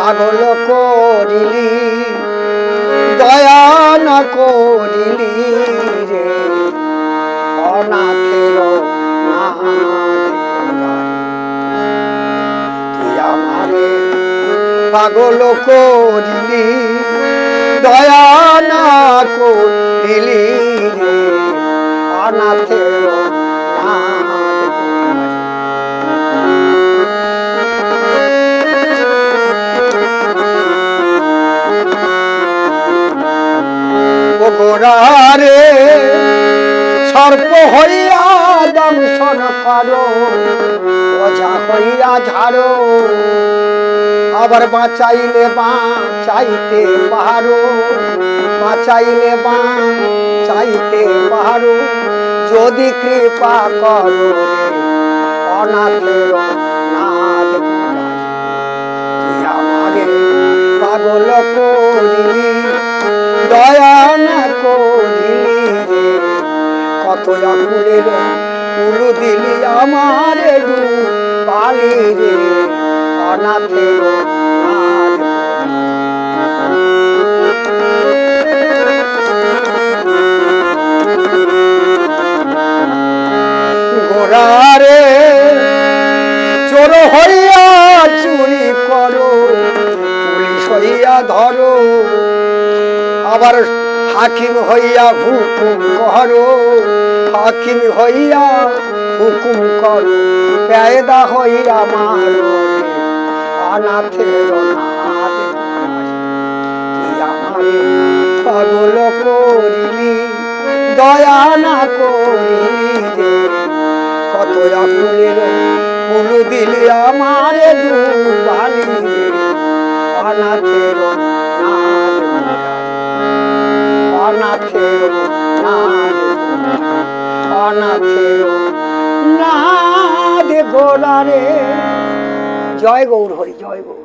পাগল করিলি, দয়া না করিলি রে। অনাথের পাগল করিলি, দয়া না করিলি রে। অনাথের নাথ গোড়ারে সর্প হইয়া দংশন করো, ওঝা হইয়া ঝাড়ো। আবার বাঁচাইলে বাঁচাইতে পারো, বাঁচাইলে বাঁচাইতে পারো। যদি কৃপা করো, অনাথের পাগল দয়া না কত আকুলের কুলু দিলি আমার পালি রে অনাথের। গোড়ারে চোর হইয়া চুরি করো, পুলিশ হইয়া ধরো আবার হাকিম হইয়া হুকুম করো, হাকিম হইয়া হুকুম করো পেয়দা হইয়া মারো অনাথের পাগল করিলি, দয়া না করিলি রে। কত আকুলের ফুল দিলি আমারে দুবালি রে। অনাথের নাথ না গোড়ারে জয় গৌর হরি জয় গৌর।